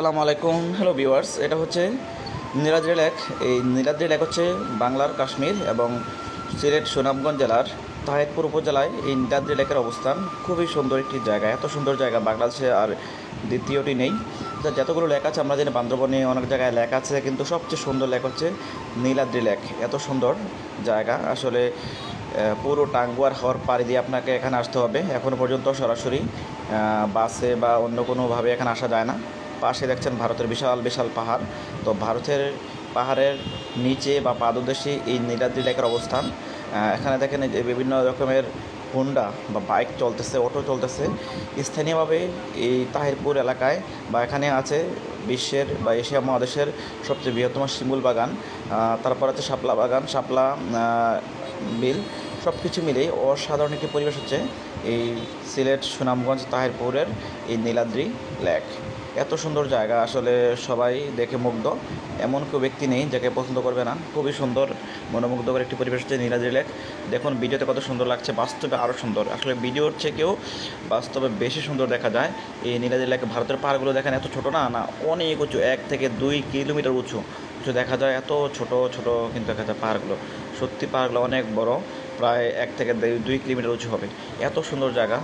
আসসালামু আলাইকুম hello viewers এটা হচ্ছে নীলাদ্রি লেক। এই নীলাদ্রি লেক হচ্ছে বাংলার কাশ্মীর এবং সিলেট সুনামগঞ্জ জেলার তাহিদপুর উপজেলায় এই নীলাদ্রি লেকের অবস্থান। খুবই সুন্দর একটি জায়গা, এত সুন্দর জায়গা। বাংলাদেশে আর দ্বিতীয়টি নেই। যতগুলো লেক আছে, আমরা জানি বান্দরবনে অনেক জায়গায় লেক আছে, কিন্তু সবচেয়ে সুন্দর লেক হচ্ছে নীলাদ্রি লেক। এত সুন্দর জায়গা। আসলে পুরো টাঙ্গুয়ার হওয়ার পাড়ি দিয়ে আপনাকে এখানে আসতে হবে। এখনও পর্যন্ত সরাসরি বাসে বা অন্য কোনোভাবে এখানে আসা যায় না। পাশে দেখছেন ভারতের বিশাল বিশাল পাহাড়। তো ভারতের পাহাড়ের নিচে বা পাদদেশে এই নীলাদ্রি লেকের অবস্থান। এখানে দেখেন যে বিভিন্ন রকমের হোন্ডা বা বাইক চলতেছে, অটো চলতেছে। স্থানীয়ভাবে এই তাহিরপুর এলাকায় বা এখানে আছে বিশ্বের বা এশিয়া মহাদেশের সবচেয়ে বৃহত্তম শিমুল বাগান। তারপর আছে শাপলা বাগান, শাপলা বিল সব কিছু মিলেই অসাধারণ একটি পরিবেশ হচ্ছে এই সিলেট সুনামগঞ্জ তাহিরপুরের এই নীলাদ্রি লেক। এত সুন্দর জায়গা আসলে সবাই দেখে মুগ্ধ। এমন কেউ ব্যক্তি নেই যাকে পছন্দ করবে না। খুবই সুন্দর, মনোমুগ্ধকর একটি পরিবেশ হচ্ছে নীলাদ্রি লেক। দেখুন, ভিডিওতে কত সুন্দর লাগছে, বাস্তবে আরও সুন্দর। আসলে ভিডিওর থেকেও বাস্তবে বেশি সুন্দর দেখা যায়। এই নীলাদ্রি লেক ভারতের পাহাড়গুলো দেখেন, এত ছোটো না না, অনেক উঁচু, এক থেকে দুই কিলোমিটার উঁচু। উঁচু দেখা যায়, এত ছোট ছোট কিন্তু দেখা যায় পাহাড়গুলো। সত্যি পাহাড়গুলো অনেক বড়, প্রায় এক থেকে দুই- কিলোমিটার উঁচু হবে। এত সুন্দর জায়গা